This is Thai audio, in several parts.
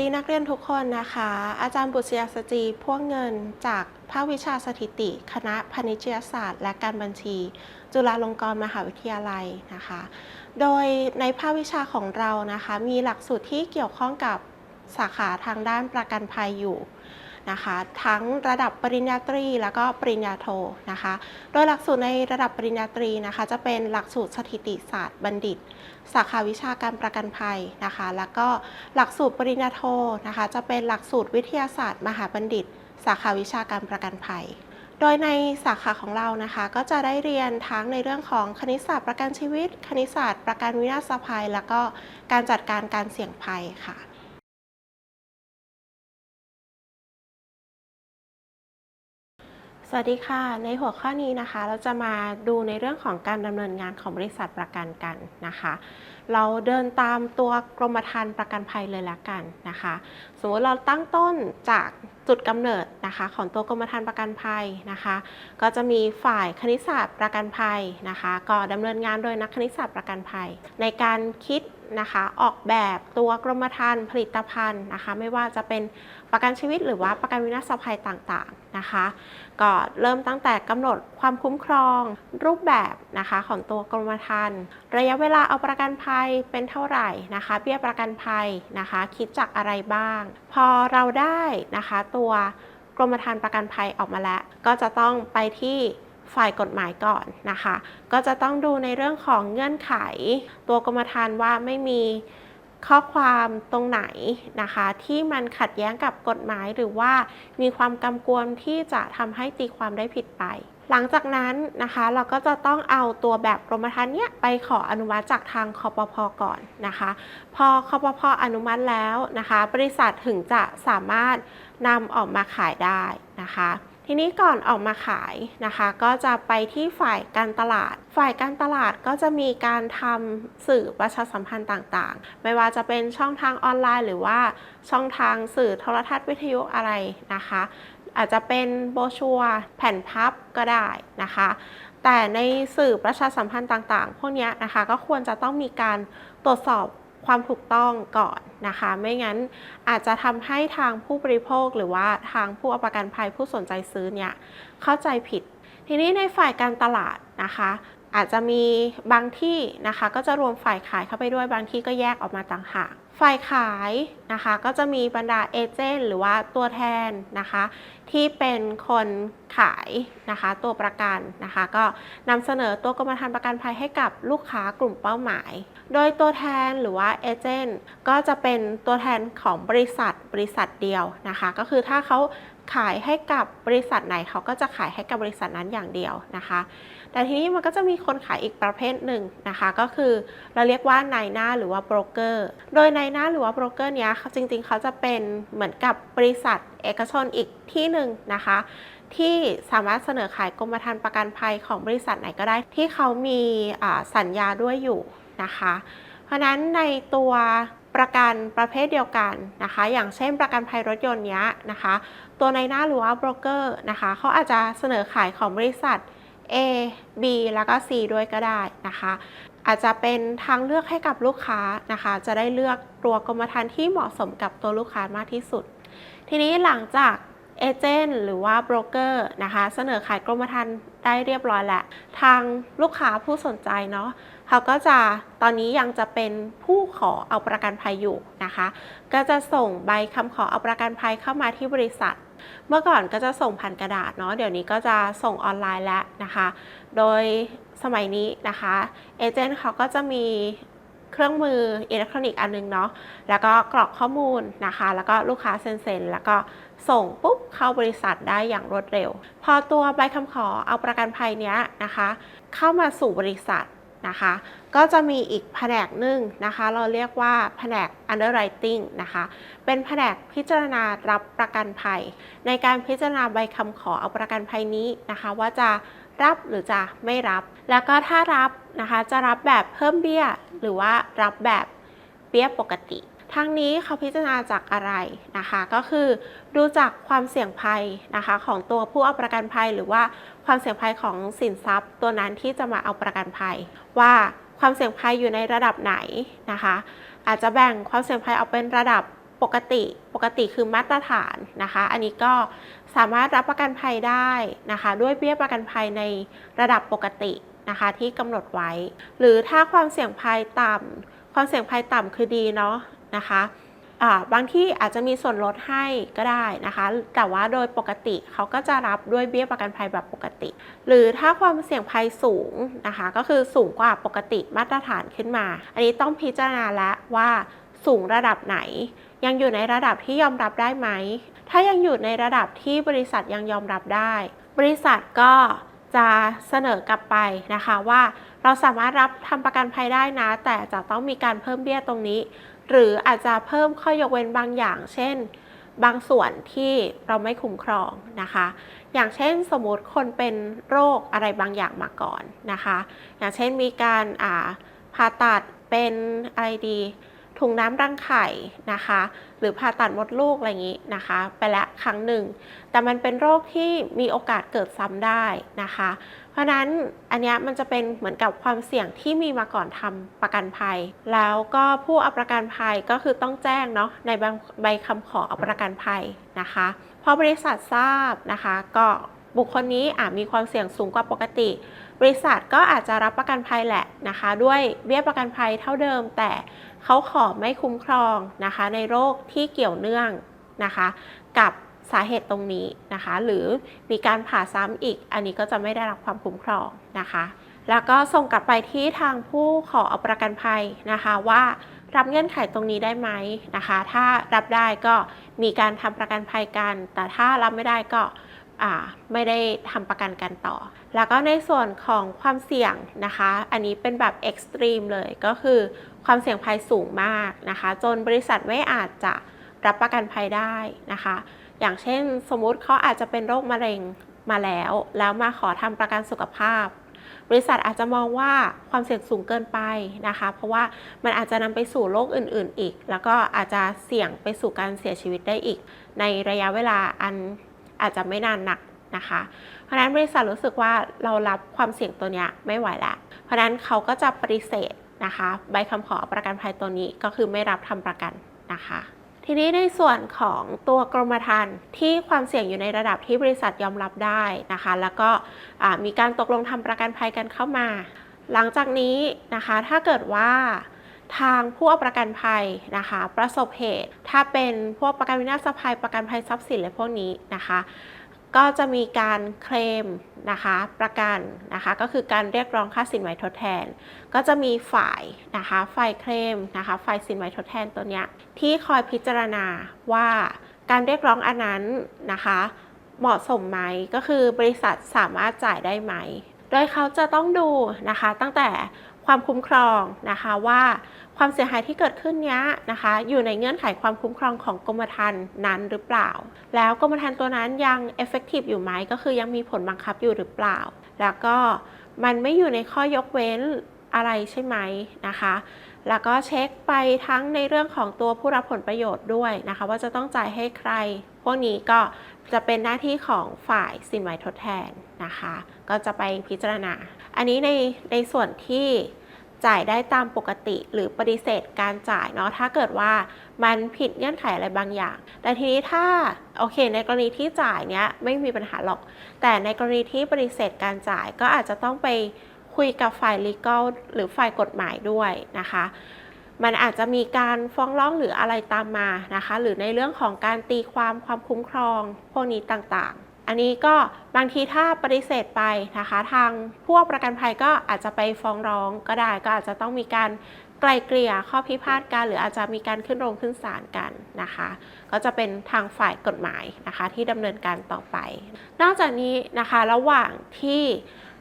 ดีนักเรียนทุกคนนะคะ อาจารย์บุษยาสจีพ่วงเงินจากภาควิชาสถิติ คณะพาณิชยศาสตร์ และการบัญชี จุฬาลงกรณ์มหาวิทยาลัยนะคะ โดยในภาควิชาของเรานะคะ มีหลักสูตรที่เกี่ยวข้องกับสาขาทางด้านประกันภัยอยู่ นะคะ ทั้งระดับปริญญาตรีแล้วก็ปริญญาโทนะคะ โดยหลักสูตรในระดับปริญญาตรีนะคะ จะเป็นหลักสูตรสถิติศาสตร์บัณฑิต สาขาวิชาการประกันภัยนะคะ แล้วก็หลักสูตรปริญญาโทนะคะ จะเป็นหลักสูตรวิทยาศาสตร์มหาบัณฑิต สาขาวิชาการประกันภัยโดยในสาขาของเรานะคะ ก็จะได้เรียนทั้งในเรื่องของคณิตศาสตร์ประกันชีวิต คณิตศาสตร์ประกันวินาศภัย แล้วก็การจัดการการเสี่ยงภัยค่ะ สวัสดีค่ะ ในหัวข้อนี้นะคะ เราจะมาดูในเรื่องของการดำเนินงานของบริษัทประกันกันนะคะ เราเดินตามตัวกรมธรรม์ประกันภัยเลยละกันนะคะ สมมติเราตั้งต้นจากจุดกำเนิดนะคะ ของตัวกรมธรรม์ประกันภัยนะคะ ก็จะมีฝ่ายคณิตศาสตร์ประกันภัยนะคะ ก็ดำเนินงานโดยนักคณิตศาสตร์ประกันภัย ในการคิดนะคะออกแบบตัวกรมธรรม์ผลิตภัณฑ์นะคะ ไม่ว่าจะเป็น ประกันชีวิตหรือว่าประกันวินาศภัยต่างๆนะคะ ก็เริ่มตั้งแต่กำหนดความคุ้มครองรูปแบบนะคะของตัวกรมธรรม์ระยะเวลาเอาประกันภัยเป็นเท่าไหร่นะคะเบี้ยประกันภัยนะคะ คิดจากอะไรบ้าง พอเราได้นะคะ ตัวกรมธรรม์ประกันภัยออกมาแล้ว ก็จะต้องไปที่ฝ่ายกฎหมายก่อนนะคะ ก็จะต้องดูในเรื่องของเงื่อนไข ตัวกรมธรรม์ว่าไม่มี ข้อความตรงไหนนะคะ ที่มันขัดแย้งกับกฎหมายหรือว่ามีความกำกวมที่จะทำให้ตีความได้ผิดไป หลังจากนั้นนะคะเราก็จะต้องเอาตัวแบบกรมธรรม์เนี้ยไปขออนุมัติจากทางคอปพก่อนนะคะ พอคอปพอนุมัติแล้วนะคะ บริษัทถึงจะสามารถนำออกมาขายได้นะคะ ทีนี้ก่อนออกมาขายนะคะ ก็จะไปที่ฝ่ายการตลาด ฝ่ายการตลาดก็จะมีการทำสื่อประชาสัมพันธ์ต่างๆ ไม่ว่าจะเป็นช่องทางออนไลน์ หรือว่าช่องทางสื่อโทรทัศน์วิทยุอะไรนะคะ อาจจะเป็นโบชัวแผ่นพับก็ได้นะคะ แต่ในสื่อประชาสัมพันธ์ต่างๆ พวกนี้นะคะก็ควรจะต้องมีการตรวจสอบ ความถูกต้องก่อนนะคะ ไม่งั้นอาจจะทำให้ทางผู้บริโภคหรือว่าทางผู้เอาประกันภัยผู้สนใจซื้อเนี่ยเข้าใจผิด ทีนี้ในฝ่ายการตลาดนะคะอาจจะมีบางที่นะคะก็จะรวมฝ่ายขายเข้าไปด้วยบางที่ก็แยกออกมาต่างหาก ฝ่ายขายนะคะก็จะมีบรรดาเอเจนต์หรือว่าตัวแทนนะคะที่เป็นคนขายนะคะตัวประกันนะคะก็นำเสนอตัวกรมธรรม์ประกันภัยให้กับลูกค้ากลุ่มเป้าหมาย โดยตัวแทนหรือว่าเอเจนต์ก็จะเป็นตัวแทนของบริษัท บริษัทเดียวนะคะ ก็คือถ้าเขาขายให้กับบริษัทไหนเขาก็จะขายให้กับบริษัทนั้นอย่างเดียวนะคะ แต่ทีนี้มันก็จะมีคนขายอีกประเภทหนึ่งนะคะ ก็คือเราเรียกว่านายหน้าหรือว่าโบรกเกอร์ โดยนายหน้าหรือว่าโบรกเกอร์เนี้ยจริงๆ เขาจะเป็นเหมือนกับบริษัทเอกชนอีกที่หนึ่งนะคะ ที่สามารถเสนอขายกรมธรรม์ประกันภัยของบริษัทไหนก็ได้ ที่เขามีสัญญาด้วยอยู่นะคะ เพราะนั้นในตัว ประกันประเภทเดียวกันนะคะ อย่างเช่นประกันภัยรถยนต์เนี้ยนะคะ ตัวในหน้าหรือว่าโบรกเกอร์นะคะเขาอาจจะเสนอขายของบริษัท A B แล้วก็ C ด้วยก็ได้นะคะ อาจจะเป็นทางเลือกให้กับลูกค้านะคะ จะได้เลือกตัวกรมธรรม์ที่เหมาะสมกับตัวลูกค้ามากที่สุด ทีนี้หลังจาก เอเจนต์หรือว่าโบรกเกอร์นะคะเสนอขายกรมธรรม์ได้เรียบร้อยแล้ว ทางลูกค้าผู้สนใจเนาะเขาก็จะตอนนี้ยังจะเป็นผู้ขอเอาประกันภัยอยู่นะคะ ก็จะส่งใบคำขอเอาประกันภัยเข้ามาที่บริษัท เมื่อก่อนก็จะส่งผ่านกระดาษเนาะเดี๋ยวนี้ก็จะส่งออนไลน์แล้วนะคะ โดยสมัยนี้นะคะเอเจนต์เขาก็จะมีเครื่องมืออิเล็กทรอนิกส์อันนึงเนาะ แล้วก็กรอกข้อมูลนะคะ แล้วก็ลูกค้าเซ็นเซ็นแล้วก็ ส่งปุ๊บเข้าบริษัทได้อย่างรวดเร็ว พอตัวใบคำขอเอาประกันภัยเนี้ยนะคะ เข้ามาสู่บริษัทนะคะ ก็จะมีอีกแผนกหนึ่งนะคะ เราเรียกว่าแผนก underwriting นะคะ เป็นแผนกพิจารณารับประกันภัย ในการพิจารณาใบคำขอเอาประกันภัยนี้นะคะ ว่าจะรับหรือจะไม่รับ แล้วก็ถ้ารับนะคะ จะรับแบบเพิ่มเบี้ย หรือว่ารับแบบเบี้ยปกติ ทั้งนี้เขาพิจารณาจากอะไรนะคะ ก็คือดูจากความเสี่ยงภัยนะคะของตัวผู้เอาประกันภัย หรือว่าความเสี่ยงภัยของสินทรัพย์ ตัวนั้นที่จะมาเอาประกันภัย ว่าความเสี่ยงภัยอยู่ในระดับไหนนะคะ อาจจะแบ่งความเสี่ยงภัยออกเป็นระดับปกติ ปกติคือมาตรฐานนะคะ อันนี้ก็สามารถรับประกันภัยได้นะคะ ด้วยเบี้ยประกันภัยในระดับปกตินะคะที่กำหนดไว้ หรือถ้าความเสี่ยงภัยต่ำความเสี่ยงภัยต่ำคือดีเนาะ นะคะบางที่อาจจะมีส่วนลดให้ก็ได้นะคะ แต่ว่าโดยปกติเขาก็จะรับด้วยเบี้ยประกันภัยแบบปกติ หรือถ้าความเสี่ยงภัยสูงนะคะ ก็คือสูงกว่าปกติมาตรฐานขึ้นมา อันนี้ต้องพิจารณาแล้วว่าสูงระดับไหน ยังอยู่ในระดับที่ยอมรับได้ไหม ถ้ายังอยู่ในระดับที่บริษัทยังยอมรับได้ บริษัทก็จะเสนอกลับไปนะคะว่า เราสามารถรับทำประกันภัยได้นะ แต่จะต้องมีการเพิ่มเบี้ยตรงนี้ หรืออาจจะเพิ่มข้อยกเว้นบางอย่าง เช่น บางส่วนที่เราไม่คุ้มครองนะคะ อย่างเช่นสมมติคนเป็นโรคอะไรบางอย่างมาก่อนนะคะ อย่างเช่นมีการอ่าผ่าตัดเป็นอะไรดีถุงน้ำรังไข่นะคะ หรือผ่าตัดมดลูกอะไรอย่างนี้นะคะ ไปแล้วครั้งหนึ่ง แต่มันเป็นโรคที่มีโอกาสเกิดซ้ำได้นะคะ ราะนั้นอันนี้มันจะเป็นเหมือนกับความเสี่ยงที่มีมาก่อนทำประกันภัย แล้วก็ผู้เอาประกันภัยก็คือต้องแจ้งเนาะในใบใบคำขอเอาประกันภัยนะคะพอบริษัททราบนะคะ ก็บุคคลนี้อาจมีความเสี่ยงสูงกว่าปกติ บริษัทก็อาจจะรับประกันภัยแหละนะคะ ด้วยเบี้ยประกันภัยเท่าเดิม แต่เขาขอไม่คุ้มครองนะคะ ในโรคที่เกี่ยวเนื่องนะคะ กับ สาเหตุตรงนี้นะคะ หรือมีการผ่าซ้ำอีก อันนี้ก็จะไม่ได้รับความคุ้มครองนะคะ แล้วก็ส่งกลับไปที่ทางผู้ขอเอาประกันภัยนะคะว่ารับเงื่อนไขตรงนี้ได้ไหมนะคะ ถ้ารับได้ก็มีการทำประกันภัยกัน แต่ถ้ารับไม่ได้ก็ไม่ได้ทำประกันกันต่อ แล้วก็ในส่วนของความเสี่ยงนะคะ อันนี้เป็นแบบเอ็กซ์ตรีมเลยก็คือความเสี่ยงภัยสูงมากนะคะ จนบริษัทไม่อาจจะรับประกันภัยได้นะคะ อย่างเช่น สมมุติเขาอาจจะเป็นโรคมะเร็งมาแล้ว แล้วมาขอทำประกันสุขภาพ บริษัทอาจจะมองว่าความเสี่ยงสูงเกินไปนะคะ เพราะว่ามันอาจจะนำไปสู่โรคอื่น ๆ อีก แล้วก็อาจจะเสี่ยงไปสู่การเสียชีวิตได้อีก ในระยะเวลาอันอาจจะไม่นานนักนะคะ เพราะนั้นบริษัทรู้สึกว่าเรารับความเสี่ยงตัวนี้ไม่ไหวแล้วเพราะนั้นเขาก็จะปฏิเสธนะคะ ใบคำขอประกันภัยตัวนี้ก็คือไม่รับทำประกันนะคะ ทีนี้ในส่วนของตัวกรมธรรม์ที่ความเสี่ยงอยู่ในระดับที่บริษัทยอมรับได้นะคะ แล้วก็มีการตกลงทำประกันภัยกันเข้ามา หลังจากนี้นะคะถ้าเกิดว่าทางผู้เอาประกันภัยนะคะ ประสบเหตุ ถ้าเป็นพวกประกันวินาศภัยประกันภัยทรัพย์สินอะไรพวกนี้นะคะ ก็จะมีการเคลมนะคะประกันนะคะก็คือการเรียกร้องค่าสินไหมทดแทน ก็จะมีฝ่ายนะคะฝ่ายเคลมนะคะฝ่ายสินไหมทดแทนตัวเนี้ยที่คอยพิจารณาว่าการเรียกร้องอันนั้นนะคะเหมาะสมไหมก็คือบริษัทสามารถจ่ายได้ไหม โดยเขาจะต้องดูนะคะตั้งแต่ ความคุ้มครองนะคะว่าความเสียหายที่เกิดขึ้นเนี้ยนะคะ อยู่ในเงื่อนไขความคุ้มครองของกรมธรรม์นั้นหรือเปล่า แล้วกรมธรรม์ตัวนั้นยัง effective อยู่ไหมก็คือยังมีผลบังคับอยู่หรือเปล่า แล้วก็มันไม่อยู่ในข้อยกเว้นอะไรใช่ไหมนะคะ แล้วก็เช็คไปทั้งในเรื่องของตัวผู้รับผลประโยชน์ด้วยนะคะ ว่าจะต้องจ่ายให้ใคร พวกนี้ก็ จะเป็นหน้าที่ของฝ่ายสินไหมทดแทนนะคะ ก็จะไปพิจารณา อันนี้ในในส่วนที่จ่ายได้ตามปกติหรือปฏิเสธการจ่ายเนาะถ้าเกิดว่ามันผิดเงื่อนไขอะไรบางอย่าง แต่ทีนี้ถ้าโอเค ในกรณีที่จ่ายเนี้ยไม่มีปัญหาหรอก แต่ในกรณีที่ปฏิเสธการจ่ายก็อาจจะต้องไปคุยกับฝ่าย legal หรือฝ่ายกฎหมายด้วยนะคะ มันอาจจะมีการฟ้องร้องหรืออะไรตามมานะคะ หรือในเรื่องของการตีความความคุ้มครองพวกนี้ต่างๆ อันนี้ก็บางทีถ้าปฏิเสธไปนะคะ ทางผู้ประกันภัยก็อาจจะไปฟ้องร้องก็ได้ก็อาจจะต้องมีการไกลเกลี่ยข้อพิพาทกันหรืออาจจะมีการขึ้นโรงขึ้นศาลกันนะคะ ก็จะเป็นทางฝ่ายกฎหมายนะคะที่ดำเนินการต่อไป นอกจากนี้นะคะระหว่างที่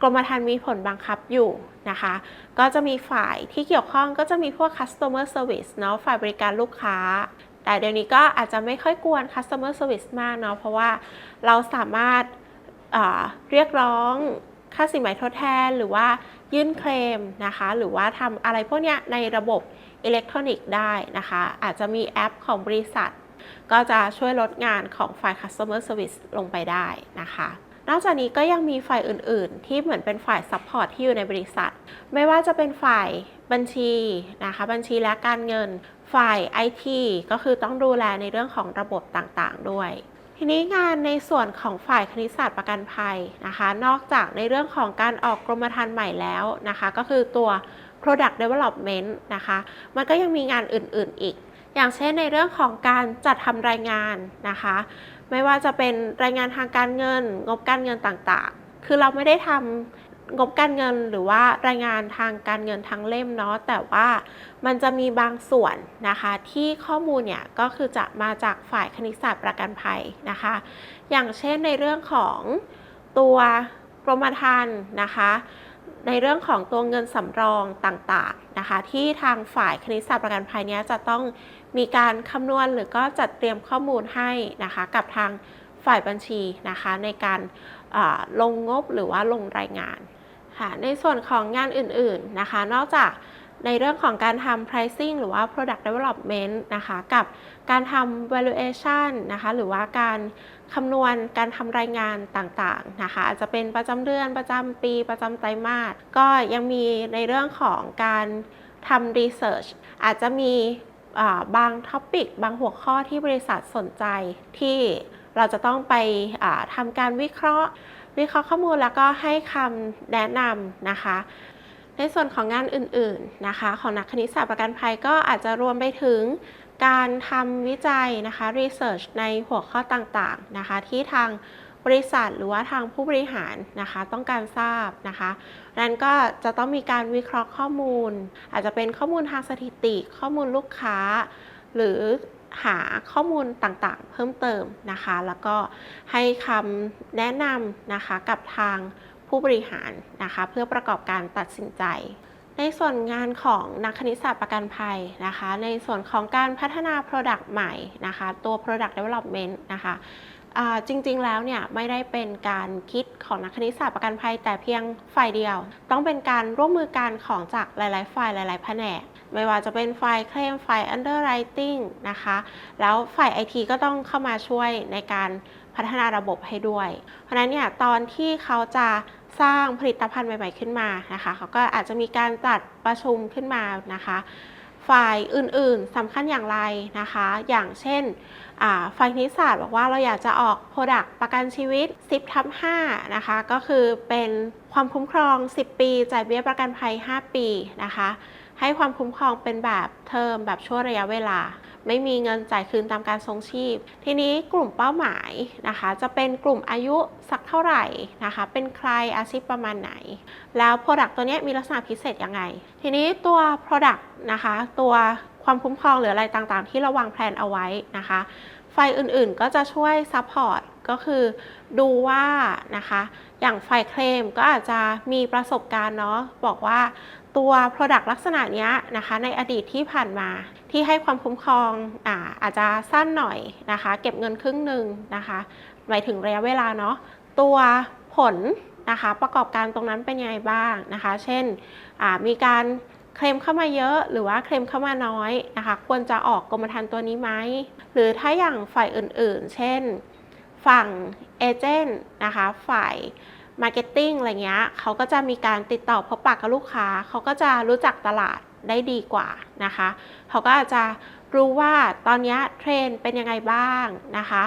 กรมธรรม์มีผลบังคับอยู่นะคะ ก็จะมีฝ่ายที่เกี่ยวข้องก็จะมีพวก customer service เนาะฝ่ายบริการลูกค้า แต่เดี๋ยวนี้ก็อาจจะไม่ค่อยกวน customer service มากเนาะเพราะว่าเราสามารถเอ่อเรียกร้องค่าสินไหมทดแทน หรือว่ายื่นเคลมนะคะ หรือว่าทำอะไรพวกนี้ในระบบอิเล็กทรอนิกส์ได้นะคะ อาจจะมีแอปของบริษัท ก็จะช่วยลดงานของฝ่าย customer service ลงไปได้นะคะ นอกจากนี้ก็ยังมีฝ่ายอื่น ๆ ที่เหมือนเป็นฝ่ายซัพพอร์ตที่อยู่ในบริษัท ไม่ว่าจะเป็นฝ่ายบัญชีนะคะ บัญชีและการเงิน ฝ่าย IT ก็คือต้องดูแลในเรื่องของระบบต่าง ๆ ด้วยทีนี้งานในส่วนของฝ่ายคณิตศาสตร์ประกันภัยนะคะ นอกจากในเรื่องของการออกกรมธรรม์ใหม่แล้วนะคะ ก็คือตัว Product Development นะคะ มันก็ยังมีงานอื่นๆอีก อย่างเช่นในเรื่องของการจัดทำรายงานนะคะ ไม่ว่าจะเป็นรายงานทางการเงิน งบการเงินต่างๆ คือเราไม่ได้ทำงบการเงินหรือว่ารายงานทางการเงินทั้งเล่มเนาะแต่ว่ามันจะมีบางส่วนนะคะที่ข้อมูลเนี่ยก็คือจะมาจากฝ่ายคณิตศาสตร์ประกันภัยนะคะ อย่างเช่นในเรื่องของตัวกรมธรรม์นะคะในเรื่องของตัวเงินสำรองต่างๆนะคะ ที่ทางฝ่ายคณิตศาสตร์ประกันภัยเนี้ยจะต้อง มีการคำนวณหรือก็จัดเตรียมข้อมูลให้นะคะ กับทางฝ่ายบัญชีนะคะในการาลงงบหรือว่าลงรายงานค่ะในส่วนของงานอื่นๆนะคะ นอกจากในเรื่องของการทำ pricing หรือว่า product development นะคะ กับการทำ valuation นะคะ หรือว่าการคำนวณการทำรายงานต่างๆ นะคะ อาจจะเป็นประจำเดือน ประจำปี ประจำไตรมาส ก็ยังมีในเรื่องของการทำ research อาจจะมี บางท็อปิกบางหัวข้อที่บริษัทสนใจที่เราจะต้องไปทำการวิเคราะห์ วิเคราะห์ข้อมูลแล้วก็ให้คำแนะนำนะคะ ในส่วนของงานอื่นๆนะคะ ของนักคณิตศาสตร์ประกันภัยก็อาจจะรวมไปถึงการทำวิจัยนะคะ research ในหัวข้อต่างๆนะคะ ที่ทาง บริษัทหรือว่าทางผู้บริหารนะคะต้องการทราบนะคะนั้นก็จะต้องมีการวิเคราะห์ข้อมูล อาจจะเป็นข้อมูลทางสถิติ ข้อมูลลูกค้า หรือหาข้อมูลต่างๆ เพิ่มเติมนะคะ แล้วก็ให้คำแนะนำนะคะกับทางผู้บริหารนะคะ เพื่อประกอบการตัดสินใจ ในส่วนงานของนักคณิตศาสตร์ประกันภัยนะคะ ในส่วนของการพัฒนา Product ใหม่นะคะ ตัว Product Development นะคะ จริงๆแล้วเนี่ยไม่ได้เป็นการคิดของนักคณิตศาสตร์ประกันภัยแต่เพียงฝ่ายเดียว ต้องเป็นการร่วมมือกันของจากหลาย ๆ ฝ่ายหลาย ๆ แผนก ไม่ว่าจะเป็นฝ่ายเคลมฝ่าย underwriting นะคะ แล้วฝ่าย IT ก็ต้องเข้ามาช่วยในการพัฒนาระบบให้ด้วย เพราะฉะนั้นเนี่ยตอนที่เขาจะสร้างผลิตภัณฑ์ใหม่ ๆ ขึ้นมานะคะเขาก็อาจจะมีการจัดประชุมขึ้นมานะคะ ฝ่ายอื่นๆสำคัญอย่างไรนะคะ อย่างเช่นฝ่ายนิสศาสตบอกว่าเราอยากจะออก Product ประกันชีวิต 10ทับ5นะคะ ก็คือเป็นความคุ้มครอง 10 ปีจ่ายเบี้ยประกันภัย 5 ปีนะคะ ให้ความคุ้มครองเป็นแบบเทอมแบบช่วงระยะเวลา ไม่มีเงินจ่ายคืนตามการทรงชีพ ทีนี้กลุ่มเป้าหมายนะคะ จะเป็นกลุ่มอายุสักเท่าไหร่นะคะ เป็นใครอาชีพประมาณไหน แล้ว Product ตัวนี้มีลักษณะพิเศษยังไง ทีนี้ตัว Product นะคะ ตัวความคุ้มครองหรืออะไรต่างๆ ที่เราวางแผนเอาไว้นะคะ ไฟอื่นๆก็จะช่วยซัพพอร์ตก็คือดูว่านะคะ อย่างไฟเคลมก็อาจจะมีประสบการณ์เนาะบอกว่าตัว Product ลักษณะนี้นะคะในอดีตที่ผ่านมา ที่ให้ความคุ้มครองอาอาจจะสั้นหน่อยนะคะ เก็บเงินครึ่งหนึ่งนะคะ หมายถึงระยะเวลาเนาะตัวผลนะคะประกอบการตรงนั้นเป็นยังไงบ้างนะคะ เช่นมีการเคลมเข้ามาเยอะหรือว่าเคลมเข้ามาน้อยนะคะ ควรจะออกกรมธรรม์ตัวนี้ไหมหรือถ้าอย่างฝ่ายอื่น ๆ เช่น ฝั่งเอเจนต์นะคะฝ่ายมาร์เก็ตติ้งอะไรเงี้ยเขาก็จะมีการติดต่อพบปะกับลูกค้า เขาก็จะรู้จักตลาด ได้ดีกว่านะคะ เขาก็อาจจะรู้ว่าตอนนี้เทรนเป็นยังไงบ้างนะคะ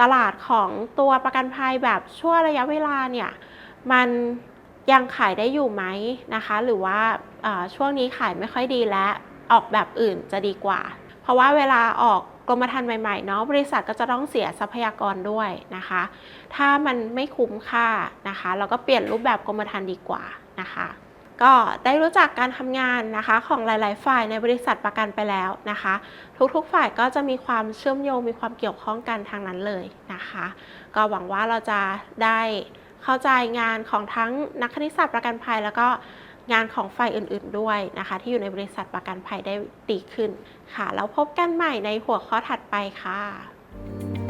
ตลาดของตัวประกันภัยแบบชั่วระยะเวลาเนี่ยมันยังขายได้อยู่ไหมนะคะ หรือว่าช่วงนี้ขายไม่ค่อยดีและออกแบบอื่นจะดีกว่า เพราะว่าเวลาออกกรมธรรม์ใหม่ๆเนาะบริษัทก็จะต้องเสียทรัพยากรด้วยนะคะ ถ้ามันไม่คุ้มค่านะคะ เราก็เปลี่ยนรูปแบบกรมธรรม์ดีกว่านะคะ ก็ได้รู้จักการทำงานนะคะของหลาย ๆ ฝ่ายในบริษัทประกันไปแล้วนะคะ ทุก ๆ ฝ่ายก็จะมีความเชื่อมโยงมีความเกี่ยวข้องกันทางนั้นเลยนะคะ ก็หวังว่าเราจะได้เข้าใจงานของทั้งนักคณิตศาสตร์ประกันภัย แล้วก็งานของฝ่ายอื่น ๆ ด้วยนะคะ ที่อยู่ในบริษัทประกันภัยได้ดีขึ้นค่ะ แล้วพบกันใหม่ในหัวข้อถัดไปค่ะ